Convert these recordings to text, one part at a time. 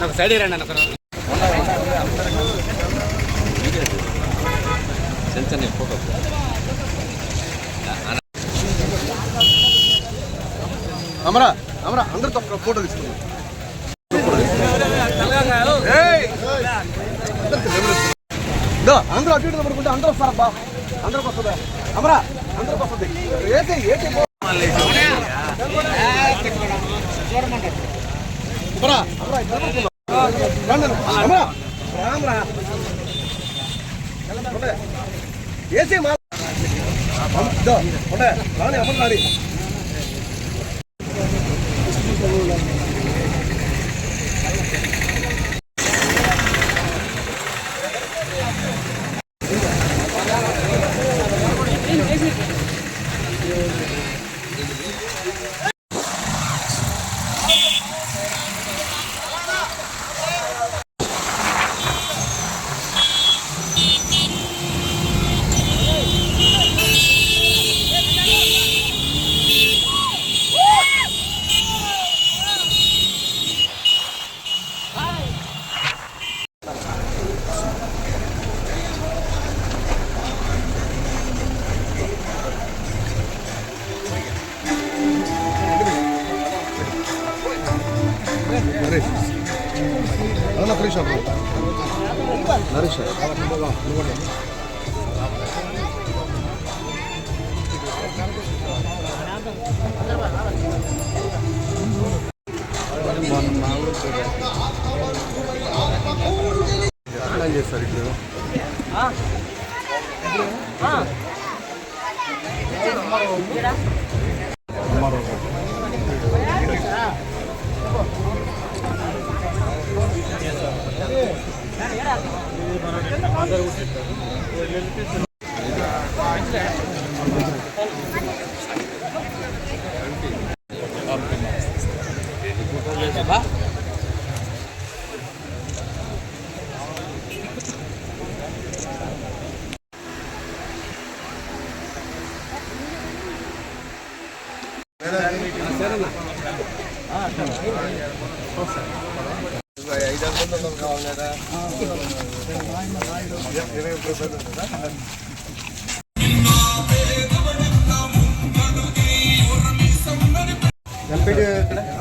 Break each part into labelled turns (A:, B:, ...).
A: ఒక సైడ్ రండి అన్న సెన్సర్ ఫోటో
B: అమరా అమరా అందరితో ఒక ఫోటో తీసుకున్నాం అందరూ అటు ఇటు పడుకుంటే అందరూ వస్తారబ్బా అందరికి వస్తుందా అమరా అందరికి వస్తుంది ఏటి ఏటి అమరా అమరా ఇక్కడ పడుకుందాం. రండి అన్న. అమరా రామరా ఏసీ మా ఉండే రాని అమరు రాని నరేష్ నరేష్ ఏం చేస్తారు ఇప్పుడు. ఐదు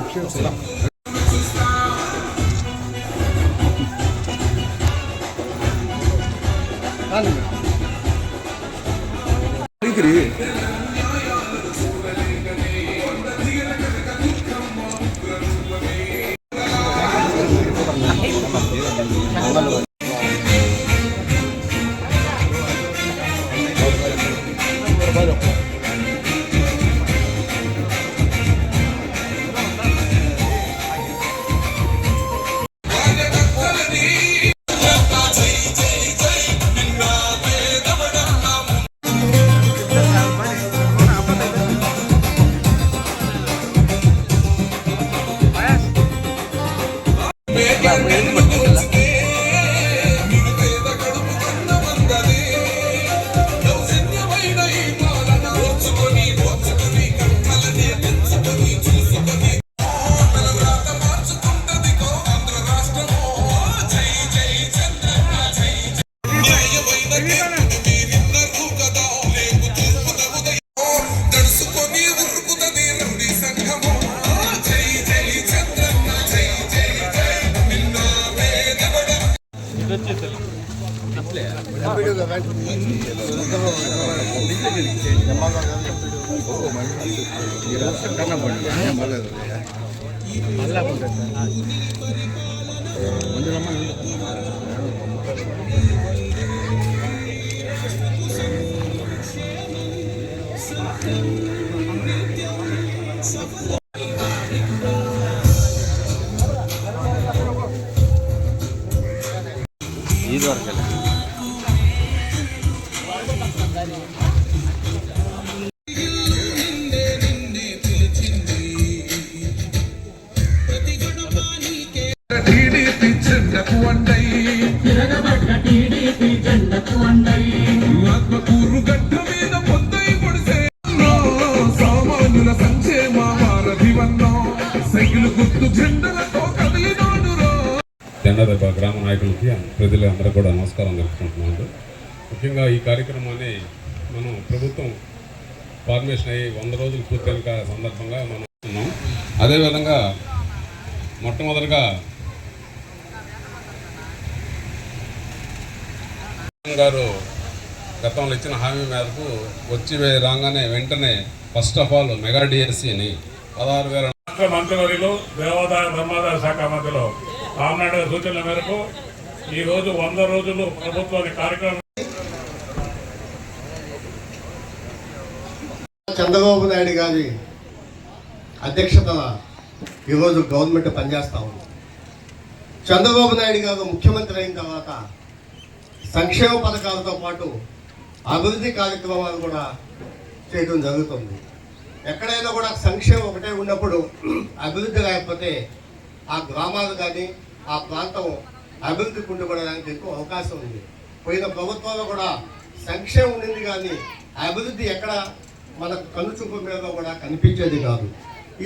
B: ఎక్కడ? వస్తాం. రాండి మీరు. ఇదిరి.
A: ఇది
C: గ్రామ నాయకులకి ప్రజలు అందరూ కూడా నమస్కారం తెలుపుకుంటున్నాను ముఖ్యంగా ఈ కార్యక్రమాన్ని మనం ప్రభుత్వం ఫార్మేషన్ అయ్యి వంద రోజులు పూర్తయిన సందర్భంగా మనం ఉన్నాం. అదేవిధంగా మొట్టమొదటిగా గారు గతంలో ఇచ్చిన హామీ మేరకు వచ్చి వే- రాగానే వెంటనే ఫస్ట్ ఆఫ్ ఆల్ మెగా డిఎస్సిని పదహారు వేల
D: రాష్ట్ర మంత్రివర్యులు దేవాదాయ ధర్మాదాయ శాఖ మధ్యలో రామనాయుడు గారి సూచనల మేరకు ఈరోజు వంద రోజులు ప్రభుత్వాన్ని కార్యక్రమం
E: చంద్రబాబు నాయుడు గారి అధ్యక్షతన ఈరోజు గవర్నమెంట్ పనిచేస్తూ ఉంది. చంద్రబాబు నాయుడు గారు ముఖ్యమంత్రి అయిన తర్వాత సంక్షేమ పథకాలతో పాటు అభివృద్ధి కార్యక్రమాలు కూడా చేయడం జరుగుతుంది. ఎక్కడైనా కూడా సంక్షేమం ఒకటే ఉన్నప్పుడు అభివృద్ధి లేకపోతే ఆ గ్రామాలు కానీ ఆ ప్రాంతం అభివృద్ధి కుంటుపడడానికి ఎక్కువ అవకాశం ఉంది. పోయిన ప్రభుత్వంలో కూడా సంక్షేమం ఉండింది కానీ అభివృద్ధి ఎక్కడ మనకు కనుచూపు మీద కూడా కనిపించేది కాదు.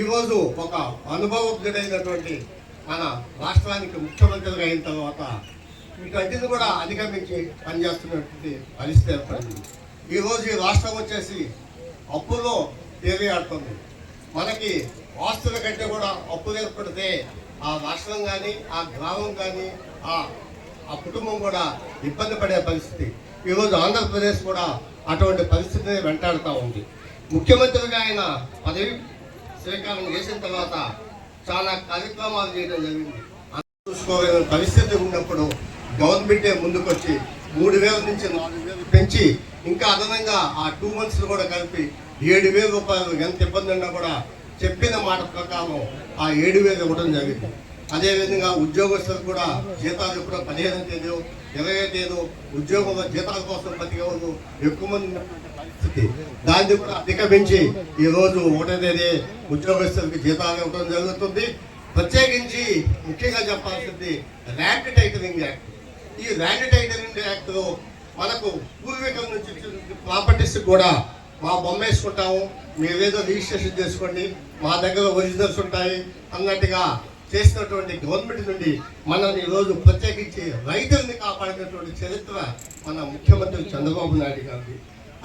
E: ఈరోజు ఒక అనుభవజ్ఞుడైనటువంటి మన రాష్ట్రానికి ముఖ్యమంత్రిగా అయిన తర్వాత వీటన్నిటిని కూడా అధిగమించి పనిచేస్తున్నటువంటి పరిస్థితి ఏర్పడింది. ఈరోజు ఈ రాష్ట్రం వచ్చేసి అప్పులో తేలియాడుతుంది. మనకి ఆస్తుల కంటే కూడా అప్పులు ఏర్పడితే ఆ రాష్ట్రం కానీ ఆ గ్రామం కానీ ఆ ఆ కుటుంబం కూడా ఇబ్బంది పడే పరిస్థితి. ఈరోజు ఆంధ్రప్రదేశ్ కూడా అటువంటి పరిస్థితిని వెంటాడుతూ ఉంది. ముఖ్యమంత్రిగా ఆయన పదవి స్వీకారం చేసిన తర్వాత చాలా కార్యక్రమాలు చేయడం జరిగింది. చూసుకోలేని పరిస్థితి ఉన్నప్పుడు గవర్నమెంటే ముందుకొచ్చి మూడు వేల నుంచి నాలుగు వేలు పెంచి ఇంకా అదనంగా ఆ టూ మంత్స్ కూడా కలిపి ఏడు వేల రూపాయలు ఎంత ఇబ్బంది ఉన్నా కూడా చెప్పిన మాట ప్రకారం ఆ ఏడు వేలు ఇవ్వడం జరిగింది. అదేవిధంగా ఉద్యోగస్తులకు కూడా జీతాలు కూడా పదిహేను తేదీ ఇరవై తేదీ ఉద్యోగంలో జీతాల కోసం బతికేవాళ్ళు ఎక్కువ మంది పరిస్థితి దాన్ని కూడా అధిగమించి ఈరోజు రోజు ఒకటో తేదీ ఉద్యోగస్తులకు జీతాలు ఇవ్వడం జరుగుతుంది. ప్రత్యేకించి ముఖ్యంగా చెప్పాల్సింది ర్యాండ్ టైటరింగ్ యాక్ట్. ఈ ర్యాండ్ టైటరింగ్ యాక్ట్లో మనకు పూర్వీకుల నుంచి ప్రాపర్టీస్ కూడా మా బొమ్మ వేసుకుంటాము. మీరేదో రిజిస్ట్రేషన్ చేసుకోండి. మా దగ్గర ఒరిజినల్స్ ఉంటాయి. అన్నట్టుగా చేసినటువంటి గవర్నమెంట్ నుండి మనల్ని ఈరోజు ప్రత్యేకించి రైతుల్ని కాపాడినటువంటి చరిత్ర మన ముఖ్యమంత్రి చంద్రబాబు నాయుడు గారిది.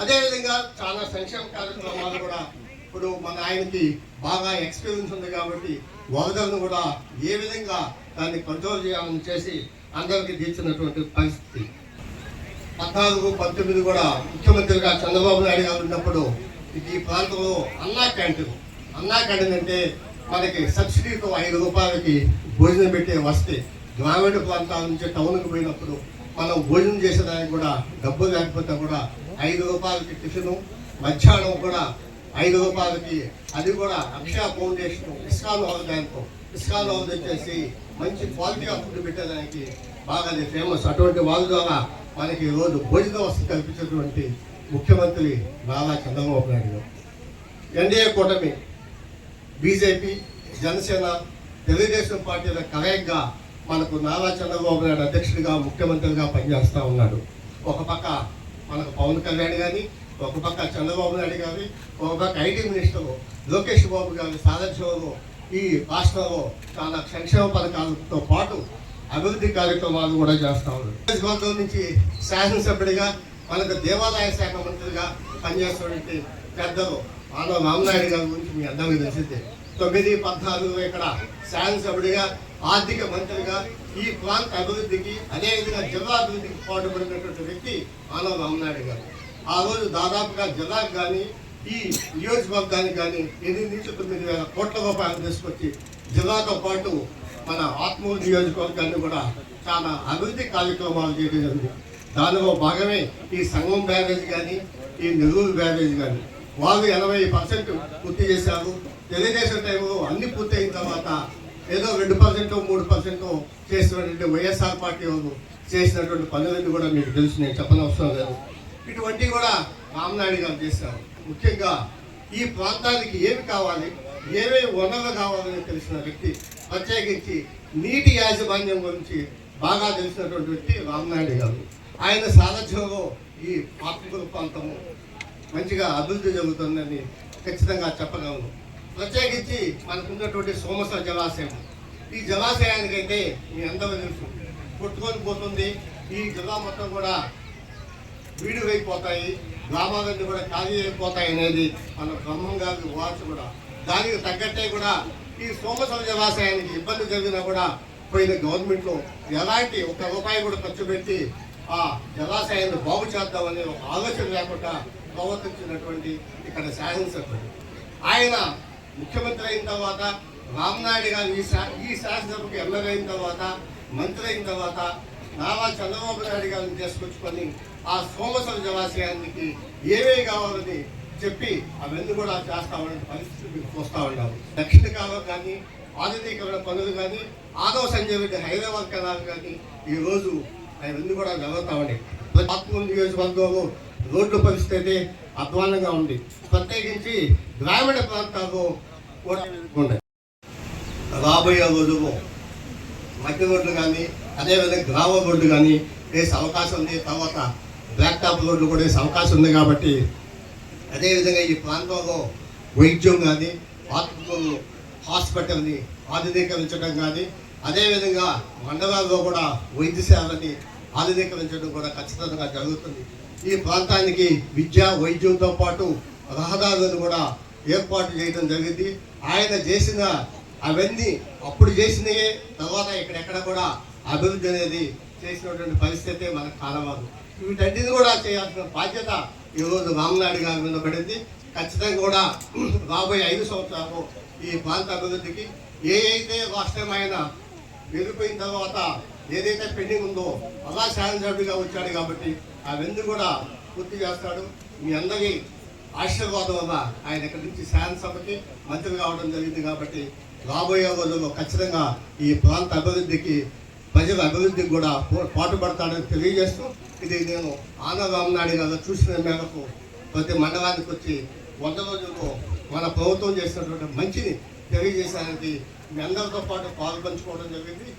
E: అదేవిధంగా చాలా సంక్షేమ కార్యక్రమాలు కూడా ఇప్పుడు మన ఆయనకి బాగా ఎక్స్పీరియన్స్ ఉంది కాబట్టి వరదలను కూడా ఏ విధంగా దాన్ని కంట్రోల్ చేయాలని చేసి అందరికీ తీర్చినటువంటి పరిస్థితి. పద్నాలుగు పంతొమ్మిది కూడా ముఖ్యమంత్రిగా చంద్రబాబు నాయుడు గారు ఉన్నప్పుడు ఈ ప్రాంతంలో అన్నా క్యాంటీన్. అన్నా క్యాంటీన్ అంటే మనకి సబ్సిడీతో ఐదు రూపాయలకి భోజనం పెట్టే వస్తే. గ్రామీణ ప్రాంతాల నుంచి టౌన్కి పోయినప్పుడు మనం భోజనం చేసేదానికి కూడా డబ్బు లేకపోతే కూడా ఐదు రూపాయలకి టిఫిను మధ్యాహ్నం కూడా ఐదు రూపాయలకి అది కూడా అక్షయ ఫౌండేషన్ ఇస్కాన్ హౌస్ ఇస్కాల్లో వచ్చేసి మంచి క్వాలిటీ ఆఫ్ ఫుడ్ పెట్టేదానికి బాగా అది ఫేమస్ అటువంటి వాళ్ళ ద్వారా మనకి ఈరోజు రోజు భోజన వసతి కల్పించినటువంటి ముఖ్యమంత్రి నారా చంద్రబాబు నాయుడు ఎన్డీఏ కూటమి బీజేపీ జనసేన తెలుగుదేశం పార్టీల కలయికగా మనకు నారా చంద్రబాబు నాయుడు అధ్యక్షుడిగా ముఖ్యమంత్రిగా పనిచేస్తూ ఉన్నాడు. ఒక పక్క మనకు పవన్ కళ్యాణ్ కానీ ఒక పక్క చంద్రబాబు నాయుడు గారి ఒక పక్క ఐటీ మినిస్టరు లోకేష్ బాబు గారి సారథ్యంలో ఈ రాష్ట్రంలో చాలా సంక్షేమ పథకాలతో పాటు అభివృద్ధి కార్యక్రమాలు కూడా చేస్తా ఉన్నారు. నియోజకవర్గం నుంచి శాసనసభ్యుడిగా మనకు దేవాదాయ శాఖ మంత్రిగా పనిచేస్తున్నటువంటి పెద్దలు మానవ రామనాయుడు గారి గురించి మీ అందరికీ తెలిసిందే. తొమ్మిది పద్నాలుగు ఇక్కడ శాసనసభ్యుడిగా ఆర్థిక మంత్రిగా ఈ ప్రాంత అభివృద్ధికి అదేవిధంగా జిల్లా అభివృద్ధికి పాటుపడినటువంటి వ్యక్తి మానవ రామనాయుడు గారు. ఆ రోజు దాదాపుగా జిల్లాకు కానీ ఈ నియోజకవర్గానికి కానీ ఎనిమిది నుంచి తొమ్మిది వేల కోట్ల రూపాయలు తీసుకొచ్చి జిల్లాతో పాటు మన ఆత్మూరు నియోజకవర్గాన్ని కూడా చాలా అభివృద్ధి కార్యక్రమాలు చేయడం జరిగింది. దానిలో భాగమే ఈ సంఘం బ్యారేజ్ కానీ ఈ నెల్లూరు బ్యారేజ్ కానీ. వాళ్ళు ఎనభై పర్సెంట్ పూర్తి చేశారు. తెలుగుదేశం టైంలో అన్ని పూర్తి అయిన తర్వాత ఏదో రెండు పర్సెంట్ మూడు పర్సెంట్ చేసినటువంటి వైఎస్ఆర్ పార్టీ వాళ్ళు చేసినటువంటి పనులన్నీ కూడా మీకు తెలుసు నేను చెప్పనవసరం లేదు. ఇటువంటివి కూడా రామనాయుడు గారు చేశారు. ముఖ్యంగా ఈ ప్రాంతానికి ఏమి కావాలి ఏమేమి వనరులు కావాలని తెలిసిన వ్యక్తి ప్రత్యేకించి నీటి యాజమాన్యం గురించి బాగా తెలిసినటువంటి వ్యక్తి రామనాయుడు గారు. ఆయన సారథ్యంలో ఈ ఆత్మకూరు ప్రాంతము మంచిగా అభివృద్ధి జరుగుతుందని ఖచ్చితంగా చెప్పగలను. ప్రత్యేకించి మనకున్నటువంటి సోమస జలాశయం. ఈ జలాశయానికైతే మీ అందరూ తెలుసు కొట్టుకొని పోతుంది. ఈ జిల్లా మొత్తం కూడా వీడివైపోతాయి గ్రామాలన్నీ కూడా ఖాళీ అయిపోతాయి అనేది మన బ్రహ్మం గారి వాచ్ కూడా. దానికి తగ్గట్టే కూడా ఈ సోమసల జలాశయానికి ఇబ్బంది జరిగినా కూడా పోయిన గవర్నమెంట్లో ఎలాంటి ఒక రూపాయి కూడా ఖర్చు పెట్టి ఆ జలాశయాన్ని బాగు చేద్దామనే ఒక ఆలోచన లేకుండా ప్రవర్తించినటువంటి ఇక్కడ శాసనసభ్యుడు. ఆయన ముఖ్యమంత్రి అయిన తర్వాత రామనాయుడు గారు ఈ శా ఈ శాసనసభకు ఎమ్మెల్యే అయిన తర్వాత మంత్రి అయిన తర్వాత నారా చంద్రబాబు నాయుడు గారిని తీసుకొచ్చుకొని ఆ సోమసర జలాశయానికి ఏమేమి కావాలని చెప్పి అవన్నీ కూడా చేస్తామనే పరిస్థితి మీకు చూస్తూ ఉన్నాము దక్షిణ కాలం కానీ ఆధునీకరణ పనులు కానీ ఆదవ సంజయ్ రెడ్డి హైదరాబాద్ కళాలు కానీ ఈ రోజు అవన్నీ కూడా జరుగుతూ ఉన్నాయి. ఆత్మూరు నియోజకవర్గంలో రోడ్ల పరిస్థితి అయితే అధ్వానంగా ఉంది. ప్రత్యేకించి గ్రామీణ ప్రాంతాల్లో కూడా ఉన్నాయి. రాబోయే రోజుల్లో మట్టి రోడ్లు కానీ అదేవిధంగా గ్రామ రోడ్లు కానీ వేసే అవకాశం ఉంది. తర్వాత బ్లాక్ టాప్ రోడ్లు కూడా వేసే అవకాశం ఉంది కాబట్టి అదేవిధంగా ఈ ప్రాంతంలో వైద్యం కానీ హాస్పిటల్ హాస్పిటల్ని ఆధునీకరించడం కానీ అదేవిధంగా మండలాల్లో కూడా వైద్య సేవలని ఆధునీకరించడం కూడా ఖచ్చితంగా జరుగుతుంది. ఈ ప్రాంతానికి విద్య వైద్యంతో పాటు రహదారులను కూడా ఏర్పాటు చేయడం జరిగింది. ఆయన చేసిన అవన్నీ అప్పుడు చేసినయే తర్వాత ఇక్కడెక్కడ కూడా అభివృద్ధి అనేది చేసినటువంటి పరిస్థితి మనకు కానవాదు వీటన్నిటిని కూడా చేయాల్సిన బాధ్యత ఈరోజు రామనాయుడు గారి మీద పడింది. ఖచ్చితంగా కూడా రాబోయే ఐదు సంవత్సరాలు ఈ ప్రాంత అభివృద్ధికి ఏ అయితే రాష్ట్రమైన వెళ్ళిపోయిన తర్వాత ఏదైతే పెండింగ్ ఉందో అలా శాసనసభ్యుడిగా వచ్చాడు కాబట్టి అవన్నీ కూడా పూర్తి చేస్తాడు. మీ అందరి ఆశీర్వాదం వల్ల ఆయన ఇక్కడి నుంచి శాసనసభకి మంత్రి కావడం జరిగింది కాబట్టి రాబోయే రోజుల్లో ఖచ్చితంగా ఈ ప్రాంత అభివృద్ధికి ప్రజల అభివృద్ధికి కూడా పాటుపడతాడని తెలియజేస్తూ ఇది నేను ఆనంద రామనాయుడు గారు చూసిన మేరకు ప్రతి మండలానికి వచ్చి వంద రోజుల్లో మన ప్రభుత్వం చేసినటువంటి మంచిని తెలియజేసానికి మీ అందరితో పాటు పాలు పంచుకోవడం జరిగింది.